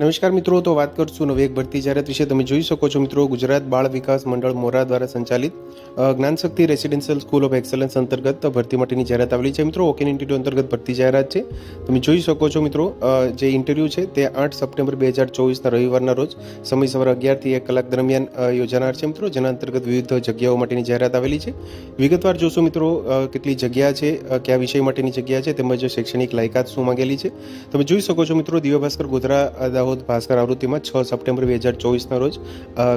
નમસ્કાર મિત્રો, તો વાત કરશું નવી ભરતી જાહેરાત વિશે. તમે જોઈ શકો છો મિત્રો, ગુજરાત બાળ વિકાસ મંડળ મોરા દ્વારા સંચાલિત Gyanshakti residential school of excellence અંતર્ગત ભરતી માટેની જાહેરાત આવેલી છે. મિત્રો ઓકેન ઇન્સ્ટિટ્યૂટ અંતર્ગત ભરતી જાહેરાત છે. તમે જોઈ શકો છો મિત્રો જે ઇન્ટરવ્યૂ છે તે આઠ સપ્ટેમ્બર બે હજાર ચોવીસના રવિવારના રોજ સમય સવારે અગિયારથી એક કલાક દરમિયાન યોજાનાર છે મિત્રો. જેના અંતર્ગત વિવિધ જગ્યાઓ માટેની જાહેરાત આવેલી છે. વિગતવાર જોશો મિત્રો કેટલી જગ્યા છે કયા વિષય માટેની જગ્યા છે તેમજ શૈક્ષણિક લાયકાત શું માંગેલી છે. તમે જોઈ શકો છો મિત્રો દિવ્ય ભાસ્કર ગોધરા દાહોદ ભાસ્કર આવૃત્તિમાં છ સપ્ટેમ્બર બે હજાર ચોવીસના રોજ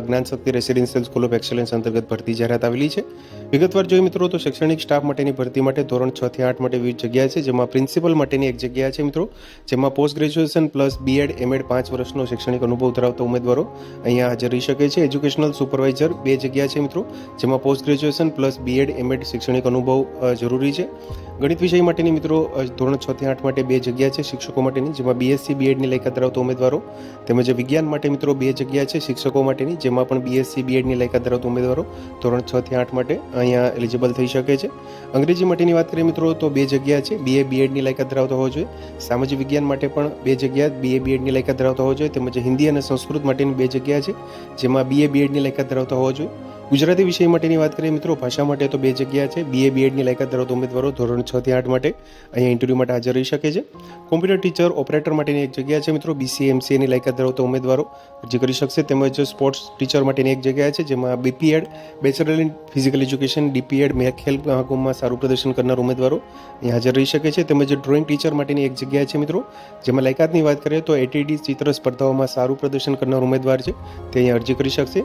Gyanshakti residential school of excellence અંતર્ગત ભરતી જાહેરાત આવેલી છે. વિગતવાર જોઈએ મિત્રો તો શૈક્ષણિક સ્ટાફ માટેની ભરતી માટે ધોરણ છ થી આઠ માટે વિવિધ જગ્યા છે, જેમાં પ્રિન્સિપલ માટેની એક જગ્યા છે મિત્રો, જેમાં post graduation plus BEd MEd પાંચ વર્ષનો શૈક્ષણિક અનુભવ ધરાવતા ઉમેદવારો અહીંયા હાજર રહી શકે છે. એજ્યુકેશનલ સુપરવાઇઝર બે જગ્યા છે મિત્રો, જેમાં post graduation plus BEd MEd શૈક્ષણિક અનુભવ જરૂરી છે. ગણિત વિષય માટેની મિત્રો ધોરણ છ થી આઠ માટે બે જગ્યા છે શિક્ષકો માટેની, જેમાં બીએસસી બીએડની લાયકાત ધરાવતા ઉમેદવારો, તેમજ વિજ્ઞાન માટે મિત્રો બે જગ્યા છે શિક્ષકો માટેની, જેમાં પણ બીએસસી બીએડની લાયકાત ધરાવતા ઉમેદવારો ધોરણ છ થી આઠ માટે અહીંયા એલિજિબલ થઈ શકે છે. અંગ્રેજી માટેની વાત કરીએ મિત્રો, તો બે જગ્યા છે. બીએ બીએડની લાયકાત ધરાવતો હોવો જોઈએ. સામાજિક વિજ્ઞાન માટે પણ બે જગ્યા બીએ બીએડની લાયકાત ધરાવતા હોવો જોઈએ. તેમજ હિન્દી અને સંસ્કૃત માટેની બે જગ્યા છે, જેમાં બીએ બીએડની લાયકાત ધરાવતો હોવા જોઈએ. ગુજરાતી વિષય માટેની વાત કરીએ મિત્રો, ભાષા માટે તો બે જગ્યા છે. બીએ બીએડની લાયકાત ધરાવતા ઉમેદવારો ધોરણ છ થી આઠ માટે અહીંયા ઇન્ટરવ્યૂ માટે હાજર રહી શકે છે. કોમ્પ્યુટર ટીચર ઓપરેટર માટેની એક જગ્યા છે મિત્રો. બીસી એમસીએની લાયકાત ધરાવતા ઉમેદવારો અરજી કરી શકશે. તેમજ સ્પોર્ટ્સ ટીચર માટેની એક જગ્યા છે, જેમાં BPEd bachelor in physical education DPEd મેખેલ મહાકુંભમાં સારું પ્રદર્શન કરનાર ઉમેદવારો અહીંયા હાજર રહી શકે છે. તેમજ ડ્રોઈંગ ટીચર માટેની એક જગ્યા છે મિત્રો, જેમાં લાયકાતની વાત કરીએ તો એટીડી ચિત્ર સ્પર્ધાઓમાં સારું પ્રદર્શન કરનાર ઉમેદવાર છે. તે અહીં અરજી કરી શકશે.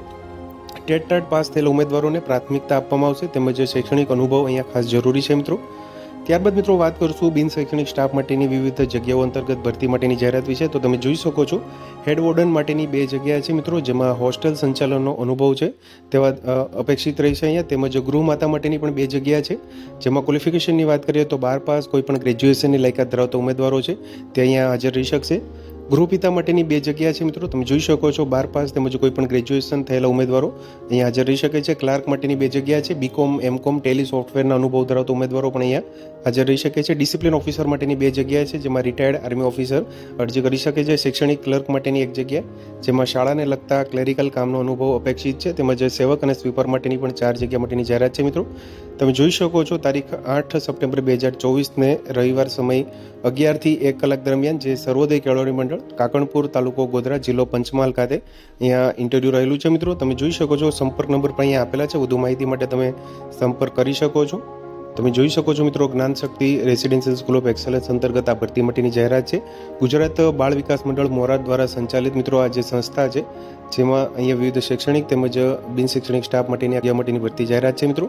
ટેટ ટાટ પાસ થયેલા ઉમેદવારોને પ્રાથમિકતા આપવામાં આવશે તેમજ શૈક્ષણિક અનુભવ અહીંયા ખાસ જરૂરી છે મિત્રો. ત્યારબાદ મિત્રો વાત કરશું બિન શૈક્ષણિક સ્ટાફ માટેની વિવિધ જગ્યાઓ અંતર્ગત ભરતી માટેની જાહેરાત વિશે. તો તમે જોઈ શકો છો, હેડ વોર્ડન માટેની બે જગ્યા છે મિત્રો, જેમાં હોસ્ટેલ સંચાલનનો અનુભવ છે, તેવા અપેક્ષિત અપેક્ષિત રહેશે અહીંયા. તેમજ ગૃહમાતા માટેની પણ બે જગ્યા છે, જેમાં ક્વોલિફિકેશનની વાત કરીએ તો બાર પાસ કોઈપણ ગ્રેજ્યુએશનની લાયકાત ધરાવતા ઉમેદવારો છે, તે અહીંયા હાજર રહી શકશે. ગૃહપિતા માટેની બે જગ્યા છે મિત્રો. તમે જોઈ શકો છો બાર પાસ તેમજ કોઈ પણ ગ્રેજ્યુએશન થયેલા ઉમેદવારો અહીંયા હાજર રહી શકે છે. ક્લાર્ક માટેની બે જગ્યા છે. બીકોમ એમકોમ ટેલી સોફ્ટવેરના અનુભવ ધરાવતા ઉમેદવારો પણ અહીંયા હાજર રહી શકે છે. ડિસિપ્લિન ઓફિસર માટેની બે જગ્યા છે, જેમાં રિટાયર્ડ આર્મી ઓફિસર અરજી કરી શકે છે. શૈક્ષણિક ક્લર્ક માટેની એક જગ્યા, જેમાં શાળાને લગતા ક્લેરિકલ કામનો અનુભવ અપેક્ષિત છે. તેમજ સેવક અને સ્વીપર માટેની પણ ચાર જગ્યા માટેની જાહેરાત છે મિત્રો. તમે જોઈ શકો છો તારીખ આઠ સપ્ટેમ્બર બે હજાર ચોવીસને રવિવાર સમય અગિયારથી એક કલાક દરમિયાન જે સર્વોદય કેળવણી મંડળ કાકણપુર તાલુકો ગોધરા જિલ્લો પંચમહાલ ખાતે અહીંયા ઇન્ટરવ્યૂ રહેલું છે મિત્રો. તમે જોઈ શકો છો સંપર્ક નંબર પણ અહીંયા આપેલા છે. વધુ માહિતી માટે તમે સંપર્ક કરી શકો છો. તમે જોઈ શકો છો મિત્રો, Gyan Shakti residential school of excellence અંતર્ગત આ ભરતી માટેની જાહેરાત છે. ગુજરાત બાળ વિકાસ મંડળ મોરાદ દ્વારા સંચાલિત મિત્રો આ જે સંસ્થા છે, જેમાં અહીંયા વિવિધ શૈક્ષણિક તેમજ બિન શૈક્ષણિક સ્ટાફ માટેની માટેની ભરતી જાહેરાત છે મિત્રો.